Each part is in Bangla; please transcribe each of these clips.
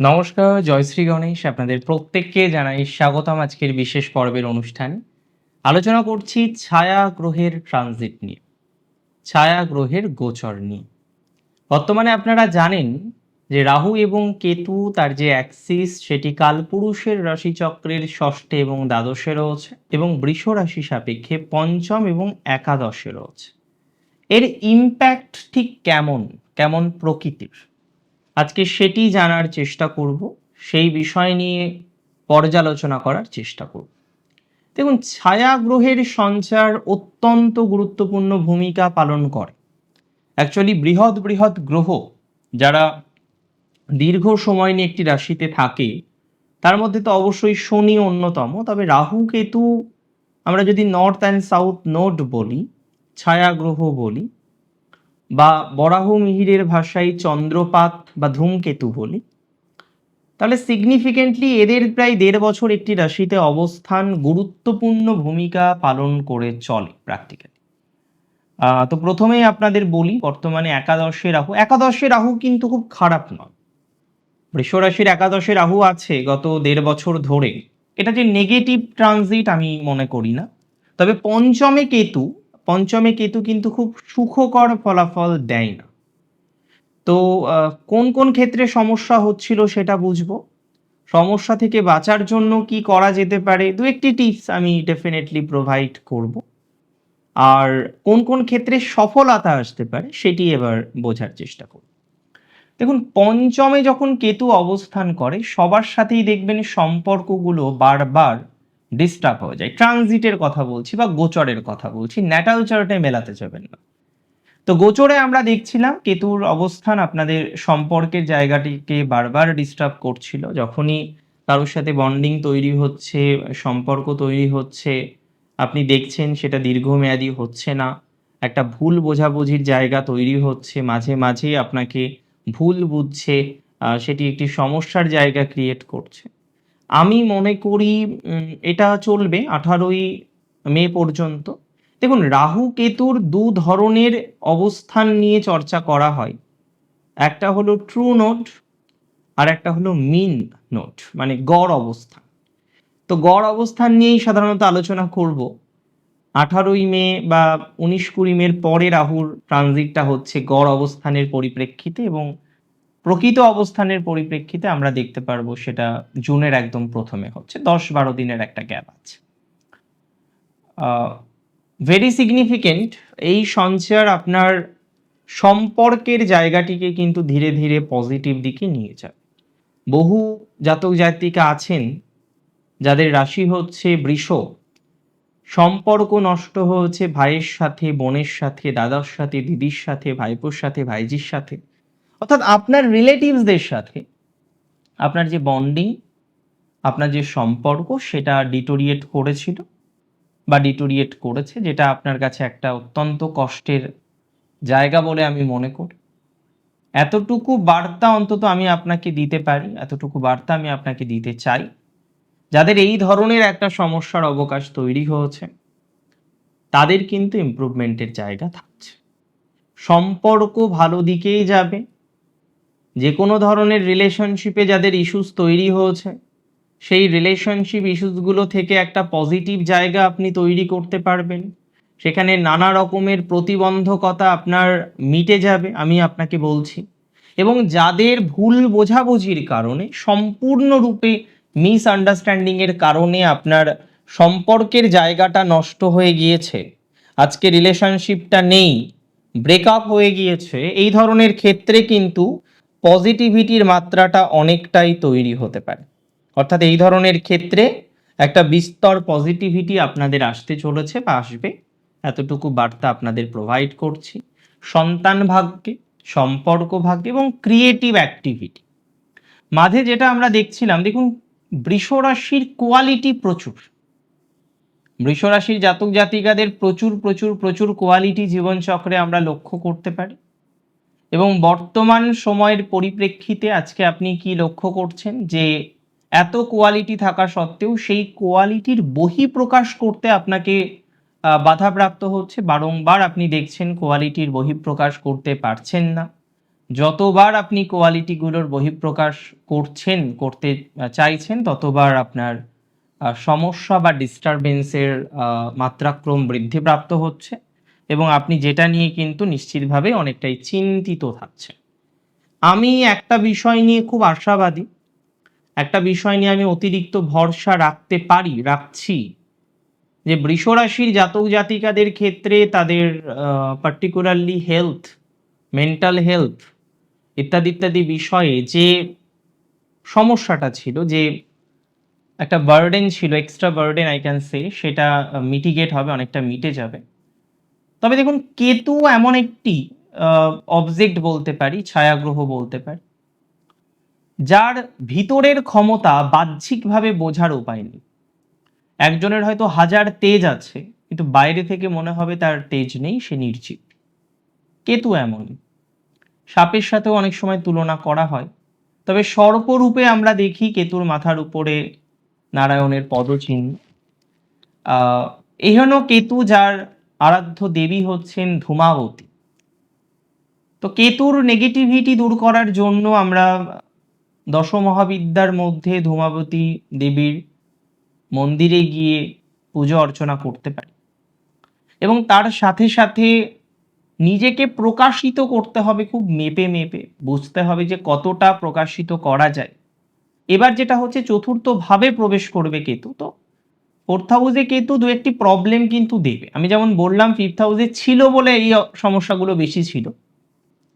নমস্কার জয়শ্রী গণেশ। আপনাদের প্রত্যেককে জানাই স্বাগতম আজকের বিশেষ পর্বের অনুষ্ঠানে। আলোচনা করছি ছায়া গ্রহের ট্রানজিট নিয়ে ছায়া গ্রহের গোচর নিয়ে। বর্তমানে আপনারা জানেন যে রাহু এবং কেতু তার যে অ্যাক্সিস সেটি কালপুরুষের রাশিচক্রের ষষ্ঠে এবং দ্বাদশে রয়েছে এবং বৃষ রাশি সাপেক্ষে পঞ্চম এবং একাদশে রয়েছে। এর ইম্প্যাক্ট ঠিক কেমন? কেমন প্রকৃতির? আজকে সেটি জানার চেষ্টা করব, সেই বিষয় নিয়ে পর্যালোচনা করার চেষ্টা করব। দেখুন ছায়া গ্রহের সঞ্চার অত্যন্ত গুরুত্বপূর্ণ ভূমিকা পালন করে। অ্যাকচুয়ালি বৃহৎ বৃহৎ গ্রহ যারা দীর্ঘ সময় নিয়ে একটি রাশিতে থাকে, তার মধ্যে তো অবশ্যই শনি অন্যতম। তবে রাহু কেতু, আমরা যদি নর্থ অ্যান্ড সাউথ নোড বলি ছায়া গ্রহ বলি বা বরাহ মিহিরের ভাষায় চন্দ্রপাত বা ধূমকেতু বলি। তাহলে সিগনিফিকেন্টলি এদের প্রায় দেড় বছর একটি রাশিতে অবস্থান গুরুত্বপূর্ণ ভূমিকা পালন করে চলে প্র্যাকটিক্যালি তো প্রথমেই আপনাদের বলি, বর্তমানে একাদশে রাহু। একাদশে রাহু কিন্তু খুব খারাপ নয়। বৃষরাশির একাদশে রাহু আছে গত দেড় বছর ধরে। এটা যে নেগেটিভ ট্রানজিট আমি মনে করি না। তবে পঞ্চমে কেতু পঞ্চমে কেতু কিন্তু খুব সুখকর ফলাফল দেয় না তো কোন কোন ক্ষেত্রে সমস্যা হচ্ছিল সেটা বুঝব। সমস্যা থেকে বাঁচার জন্য কি করা যেতে পারে, দু একটি টিপস আমি ডেফিনেটলি প্রোভাইড করব। আর কোন কোন ক্ষেত্রে সফলতা আসতে পারে, সেটি এবার বোঝার চেষ্টা করব। দেখুন, পঞ্চমে যখন কেতু অবস্থান করে, সবার সাথেই দেখবেন সম্পর্কগুলো বারবার ডিস্টার্ব হয়ে যায়। ট্রানজিটের কথা বলছি বা গোচরের কথা বলছি ন্যাটাল চার্টে মেলাতে যাবেন না। তো গোচরে আমরা দেখছিলাম কেতুর অবস্থান আপনাদের সম্পর্কের জায়গাটিকে বারবার ডিস্টার্ব করছিল। যখনই কারোর সাথে বন্ডিং তৈরি হচ্ছে, সম্পর্ক তৈরি হচ্ছে, আপনি দেখছেন সেটা দীর্ঘমেয়াদী হচ্ছে না। একটা ভুল বোঝাবুঝির জায়গা তৈরি হচ্ছে, মাঝে মাঝেই আপনাকে ভুল বুঝছে সেটি একটি সমস্যার জায়গা ক্রিয়েট করছে। আমি মনে করি এটা চলবে আঠারোই মে পর্যন্ত। দেখুন, রাহু কেতুর দু ধরনের অবস্থান নিয়ে চর্চা করা হয়। একটা হলো ট্রু নোট আর একটা হলো মিন নোট মানে গড় অবস্থান। তো গড় অবস্থান নিয়েই সাধারণত আলোচনা করব। আঠারোই মে বা উনিশ কুড়ি মের পরে রাহুর ট্রানজিটটা হচ্ছে গড় অবস্থানের পরিপ্রেক্ষিতে এবং প্রকৃত অবস্থানের পরিপ্রেক্ষিতে আমরা দেখতে পারব সেটা জুনের একদম প্রথমে হচ্ছে, দশ বারো দিনের একটা গ্যাপ আছে। ভেরি সিগনিফিকেন্ট এই সঞ্চার আপনার সম্পর্কের জায়গাটিকে কিন্তু ধীরে ধীরে পজিটিভ দিকে নিয়ে যাবে। বহু জাতক জাতিকা আছেন যাদের রাশি হচ্ছে বৃষ সম্পর্ক নষ্ট হয়েছে ভাইয়ের সাথে, বোনের সাথে, দাদার সাথে, দিদির সাথে, ভাইপোর সাথে, ভাইজির সাথে। অর্থাৎ আপনার রিলেটিভসদের সাথে আপনার যে বন্ডিং আপনার যে সম্পর্ক সেটা ডিটোরিয়েট করেছিল বা ডিটোরিয়েট করেছে, যেটা আপনার কাছে একটা অত্যন্ত কষ্টের জায়গা বলে আমি মনে করি। এতটুকু বার্তা অন্তত আমি আপনাকে দিতে পারি, এতটুকু বার্তা আমি আপনাকে দিতে চাই, যাদের এই ধরনের একটা সমস্যার অবকাশ তৈরি হয়েছে, তাদের কিন্তু ইমপ্রুভমেন্টের জায়গা থাকছে। সম্পর্ক ভালো দিকেই যাবে যে কোনো ধরনের রিলেশনশিপে যাদের ইস্যুস তৈরি হয়েছে, সেই রিলেশনশিপ ইস্যুসগুলো থেকে একটা পজিটিভ জায়গা আপনি তৈরি করতে পারবেন। সেখানে নানা রকমের প্রতিবন্ধকতা আপনার মিটে যাবে, আমি আপনাকে বলছি। এবং যাদের ভুল বোঝাবুঝির কারণে, সম্পূর্ণরূপে মিসআন্ডারস্ট্যান্ডিংয়ের কারণে আপনার সম্পর্কের জায়গাটা নষ্ট হয়ে গিয়েছে, আজকে রিলেশনশিপটা নেই ব্রেকআপ হয়ে গিয়েছে, এই ধরনের ক্ষেত্রে কিন্তু পজিটিভিটির মাত্রাটা অনেকটাই তৈরি হতে পারে। অর্থাৎ এই ধরনের ক্ষেত্রে একটা বিস্তর পজিটিভিটি আপনাদের আসতে চলেছে বা আসবে। এতটুকু বার্তা আপনাদের প্রোভাইড করছি। সন্তান ভাগ্যে, সম্পর্ক ভাগ্যে এবং ক্রিয়েটিভ অ্যাক্টিভিটি মাঝে যেটা আমরা দেখছিলাম, দেখুন, বৃষ রাশির কোয়ালিটি প্রচুর। বৃষ রাশির জাতক জাতিকাদের প্রচুর প্রচুর প্রচুর কোয়ালিটি জীবনচক্রে আমরা লক্ষ্য করতে পারি। এবং বর্তমান সময়ের পরিপ্রেক্ষিতে আজকে আপনি কি লক্ষ্য করছেন? যে এত কোয়ালিটি থাকা সত্ত্বেও সেই কোয়ালিটির বহিঃপ্রকাশ করতে আপনাকে বাধাপ্রাপ্ত হচ্ছে। বারংবার আপনি দেখছেন কোয়ালিটির বহিঃপ্রকাশ করতে পারছেন না। যতবার আপনি কোয়ালিটিগুলোর বহিঃপ্রকাশ করছেন, করতে চাইছেন, ততবার আপনার সমস্যা বা ডিস্টারবেন্সের মাত্রাক্রম বৃদ্ধিপ্রাপ্ত হচ্ছে। এবং আপনি যেটা নিয়ে কিন্তু নিশ্চিতভাবে অনেকটাই চিন্তিত থাকছেন। আমি একটা বিষয় নিয়ে খুব আশাবাদী। একটা বিষয় নিয়ে আমি অতিরিক্ত ভরসা রাখতে পারি, রাখছি যে বৃষরাশির জাতক জাতিকাদের ক্ষেত্রে তাদের পার্টিকুলারলি হেলথ মেন্টাল হেলথ ইত্যাদি ইত্যাদি বিষয়ে যে সমস্যাটা ছিল, যে একটা বার্ডেন ছিল extra burden I can say সেটা মিটিগেট হবে, অনেকটা মিটে যাবে। তবে দেখুন, কেতু এমন একটি অবজেক্ট বলতে পারি, ছায়াগ্রহ বলতে পারি, যার ভিতরের ক্ষমতা বাহ্যিকভাবে বোঝার উপায় নেই। একজনের হয়তো হাজার তেজ আছে, কিন্তু বাইরে থেকে মনে হবে তার তেজ নেই, সে নির্জীব। কেতু এমন সাপের সাথেও অনেক সময় তুলনা করা হয়। তবে সর্পরূপে আমরা দেখি কেতুর মাথার উপরে নারায়ণের পদচিহ্ন। এহেন কেতু যার আরাধ্য দেবী হচ্ছেন ধূমাবতী। তো কেতুর নেগেটিভিটি দূর করার জন্য আমরা দশ মহাবিদ্যার মধ্যে ধূমাবতী দেবীর মন্দিরে গিয়ে পুজো অর্চনা করতে পারি। এবং তার সাথে সাথে নিজেকে প্রকাশিত করতে হবে, খুব মেপে মেপে বুঝতে হবে যে কতটা প্রকাশিত করা যায়। এবার যেটা হচ্ছে চতুর্থ ভাবে প্রবেশ করবে কেতু, তো ফোর্থ হাউসে কিন্তু দু একটি প্রবলেম কিন্তু দেবে। আমি যেমন বললাম ফিফথ হাউসে ছিল বলে এই সমস্যাগুলো বেশি ছিল।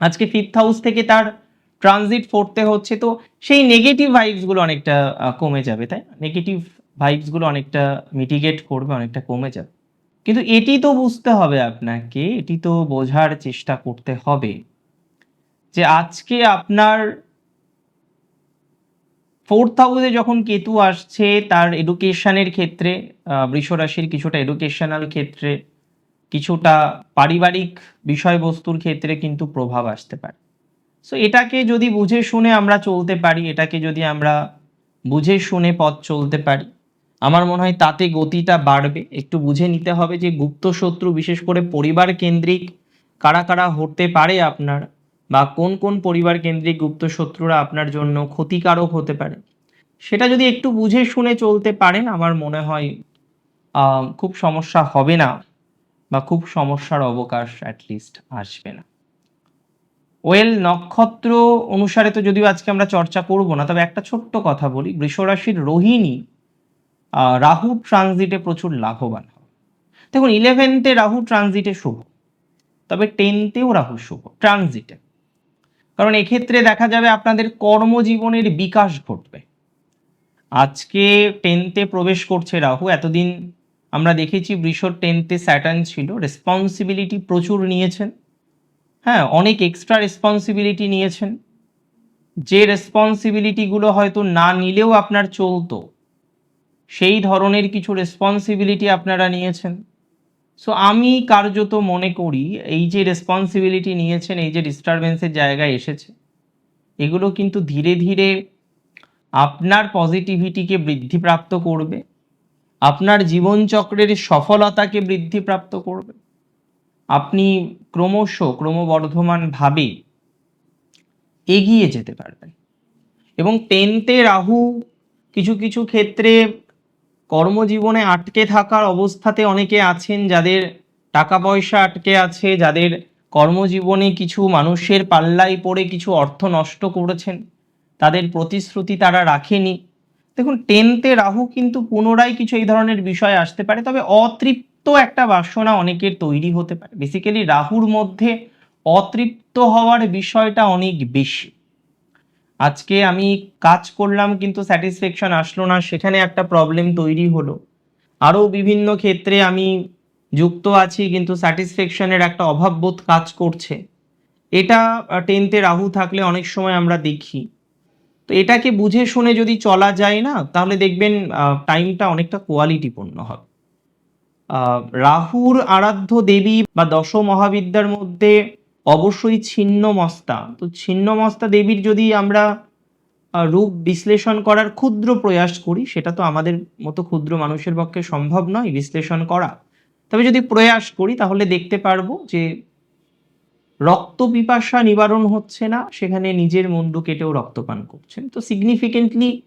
আজকে ফিফথ হাউস থেকে তার ট্রানজিট ফোর্থে হচ্ছে, তো সেই নেগেটিভ ভাইবসগুলো অনেকটা কমে যাবে, তাই নেগেটিভ ভাইবসগুলো অনেকটা মিটিগেট করবে, অনেকটা কমে যাবে। কিন্তু এটি তো বুঝতে হবে আপনাকে, এটি তো বোঝার চেষ্টা করতে হবে যে আজকে আপনার ফোর্থ হাউসে যখন কেতু আসছে, তার এডুকেশনের ক্ষেত্রে বৃষরাশির কিছুটা এডুকেশনাল ক্ষেত্রে, কিছুটা পারিবারিক বিষয়বস্তুর ক্ষেত্রে কিন্তু প্রভাব আসতে পারে। সো এটাকে যদি বুঝে শুনে আমরা চলতে পারি, এটাকে যদি আমরা বুঝে শুনে পথ চলতে পারি, আমার মনে হয় তাতে গতিটা বাড়বে। একটু বুঝে নিতে হবে যে গুপ্ত শত্রু, বিশেষ করে পরিবার কেন্দ্রিক, কারা কারা হতে পারে আপনার বা কোন কোন পরিবার কেন্দ্রিক গুপ্ত শত্রুরা আপনার জন্য ক্ষতিকারক হতে পারে? সেটা যদি একটু বুঝে শুনে চলতে পারেন, আমার মনে হয় খুব সমস্যা হবে না বা খুব সমস্যার অবকাশ অ্যাটলিস্ট আসবে না। ওয়েল, নক্ষত্র অনুসারে তো যদিও আজকে আমরা চর্চা করব না, তবে একটা ছোট্ট কথা বলি, বৃষরাশির রোহিণী রাহু ট্রানজিটে প্রচুর লাভবান হবে। দেখুন ইলেভেন্থে রাহু ট্রানজিটে শুভ, তবে টেনতেও রাহু শুভ ট্রানজিটে কারণ এক্ষেত্রে দেখা যাবে আপনাদের কর্মজীবনের বিকাশ ঘটবে। আজকে টেনতে প্রবেশ করছে রাহু, এতদিন আমরা দেখেছি বৃষর টেনতে স্যাটার্ন ছিল রেসপন্সিবিলিটি প্রচুর নিয়েছেন। হ্যাঁ অনেক এক্সট্রা রেসপন্সিবিলিটি নিয়েছেন। যে রেসপন্সিবিলিটিগুলো হয়তো না নিলেও আপনার চলতো, সেই ধরনের কিছু রেসপন্সিবিলিটি আপনারা নিয়েছেন। সো আমি কার্যত মনে করি এই যে রেসপন্সিবিলিটি নিয়েছেন, এই যে ডিস্টারবেন্সের জায়গায় এসেছে, এগুলো কিন্তু ধীরে ধীরে আপনার পজিটিভিটিকে বৃদ্ধিপ্রাপ্ত করবে, আপনার জীবনচক্রের সফলতাকে বৃদ্ধিপ্রাপ্ত করবে। আপনি ক্রমশ ক্রমবর্ধমানভাবে এগিয়ে যেতে পারবেন। এবং টেনতে রাহু কিছু কিছু ক্ষেত্রে কর্মজীবনে আটকে থাকার অবস্থাতে অনেকে আছেন যাদের টাকা পয়সা আটকে আছে, যাদের কর্মজীবনে কিছু মানুষের পাল্লায় পড়ে কিছু অর্থ নষ্ট করেছেন, তাদের প্রতিশ্রুতি তারা রাখেনি। দেখুন, টেনতে রাহু কিন্তু পুনরায় কিছু এই ধরনের বিষয় আসতে পারে, তবে অতৃপ্ত একটা বাসনা অনেকের তৈরি হতে পারে। বেসিক্যালি রাহুর মধ্যে অতৃপ্ত হওয়ার বিষয়টা অনেক বেশি। আজকে আমি কাজ করলাম কিন্তু স্যাটিসফ্যাকশন আসলো না, সেখানে একটা প্রবলেম তৈরি হলো। আরও বিভিন্ন ক্ষেত্রে আমি যুক্ত আছি কিন্তু স্যাটিসফ্যাকশনের একটা অভাববোধ কাজ করছে। এটা টেনতে রাহু থাকলে অনেক সময় আমরা দেখি। তো এটাকে বুঝে শুনে যদি চলা যায় না, তাহলে দেখবেন টাইমটা অনেকটা কোয়ালিটিপূর্ণ হবে। রাহুর আরাধ্য দেবী বা দশ মহাবিদ্যার মধ্যে অবশ্যই ছিন্ন মস্তা তো ছিন্ন মস্তা দেবীর যদি আমরা রূপ বিশ্লেষণ করার ক্ষুদ্র প্রয়াস করি, সেটা তো আমাদের মতো ক্ষুদ্র মানুষের পক্ষে সম্ভব নয় বিশ্লেষণ করা। তবে যদি প্রয়াস করি, তাহলে দেখতে পারব যে রক্ত পিপাসা নিবারণ হচ্ছে না, সেখানে নিজের মুন্ডু কেটেও রক্তপান করছেন। তো সিগনিফিকেন্টলি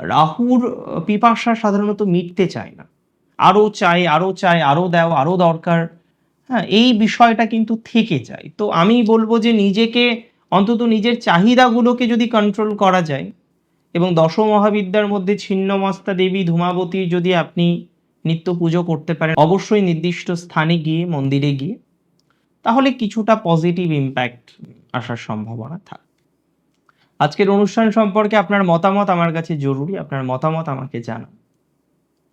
রাহুর পিপাসা সাধারণত মিটতে চায় না। আরও চাই আরও চাই আরও দাও, আরও দরকার। হ্যাঁ এই বিষয়টা কিন্তু থেকে যায়। তো আমি বলব যে নিজেকে, অন্তত নিজের চাহিদাগুলোকে যদি কন্ট্রোল করা যায় এবং দশ মহাবিদ্যার মধ্যে ছিন্নমস্তা দেবী ধূমাবতী যদি আপনি নিত্য পুজো করতে পারেন, অবশ্যই নির্দিষ্ট স্থানে গিয়ে, মন্দিরে গিয়ে, তাহলে কিছুটা পজিটিভ ইম্প্যাক্ট আসার সম্ভাবনা থাকে। আজকের অনুষ্ঠান সম্পর্কে আপনার মতামত আমার কাছে জরুরি, আপনার মতামত আমাকে জানান।